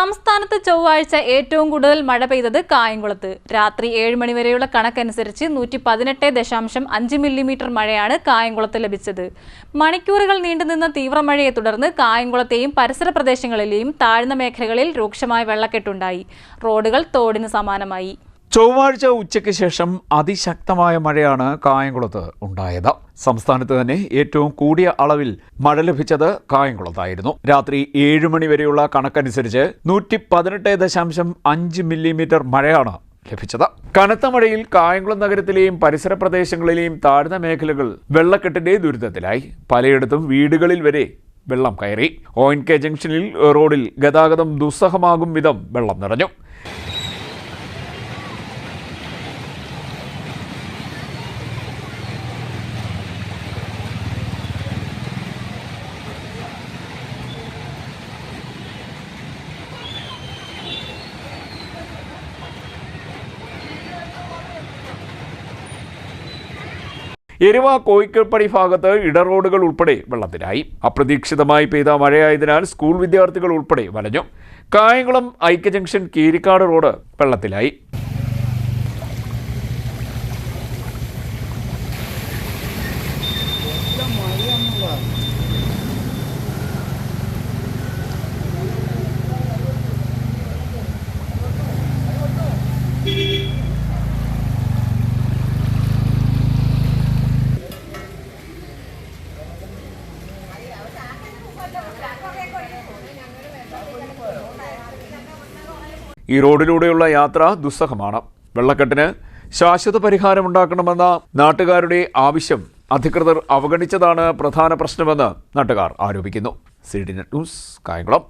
സംസ്ഥാനത്ത് ചൊവ്വാഴ്ച ഏറ്റവും കൂടുതൽ മഴ പെയ്തത് കായംകുളത്ത്. രാത്രി ഏഴ് മണിവരെയുള്ള കണക്കനുസരിച്ച് നൂറ്റി പതിനെട്ട് ദശാംശം അഞ്ച് മില്ലിമീറ്റർ മഴയാണ് കായംകുളത്ത് ലഭിച്ചത്. മണിക്കൂറുകൾ നീണ്ടുനിന്ന തീവ്രമഴയെ തുടർന്ന് കായംകുളത്തെയും പരിസര പ്രദേശങ്ങളിലെയും താഴ്ന്ന മേഖലകളിൽ രൂക്ഷമായ വെള്ളക്കെട്ടുണ്ടായി. റോഡുകൾ തോടിന് സമാനമായി. ചൊവ്വാഴ്ച ഉച്ചയ്ക്ക് ശേഷം അതിശക്തമായ മഴയാണ് കായംകുളത്ത് ഉണ്ടായത്. സംസ്ഥാനത്ത് തന്നെ ഏറ്റവും കൂടിയ അളവിൽ മഴ ലഭിച്ചത് കായംകുളത്തായിരുന്നു. രാത്രി ഏഴ് മണി വരെയുള്ള കണക്കനുസരിച്ച് നൂറ്റി പതിനെട്ട് ദശാംശം അഞ്ച് മില്ലിമീറ്റർ മഴയാണ് ലഭിച്ചത്. കനത്ത മഴയിൽ കായംകുളം നഗരത്തിലെയും പരിസര പ്രദേശങ്ങളിലെയും താഴ്ന്ന മേഖലകൾ വെള്ളക്കെട്ടിന്റെ ദുരിതത്തിലായി. പലയിടത്തും വീടുകളിൽ വരെ വെള്ളം കയറി. ഒ എൻ കെ ജംഗ്ഷനിൽ റോഡിൽ ഗതാഗതം ദുസ്സഹമാകും വിധം വെള്ളം നിറഞ്ഞു. എരുവ കോയിക്കൽപ്പടി ഭാഗത്ത് ഇടറോഡുകൾ ഉൾപ്പെടെ വെള്ളത്തിലായി. അപ്രതീക്ഷിതമായി പെയ്ത മഴയായതിനാൽ സ്കൂൾ വിദ്യാർത്ഥികൾ ഉൾപ്പെടെ വലഞ്ഞു. കായംകുളം ഐക്യ ജംഗ്ഷൻ കീരിക്കാട് റോഡ് വെള്ളത്തിലായി. ഈ റോഡിലൂടെയുള്ള യാത്ര ദുസ്സഹമാണ്. വെള്ളക്കെട്ടിന് ശാശ്വത പരിഹാരമുണ്ടാക്കണമെന്ന നാട്ടുകാരുടെ ആവശ്യം അധികൃതർ അവഗണിച്ചതാണ് പ്രധാന പ്രശ്നമെന്ന് നാട്ടുകാർ ആരോപിക്കുന്നു. C D net news Kayamkulam.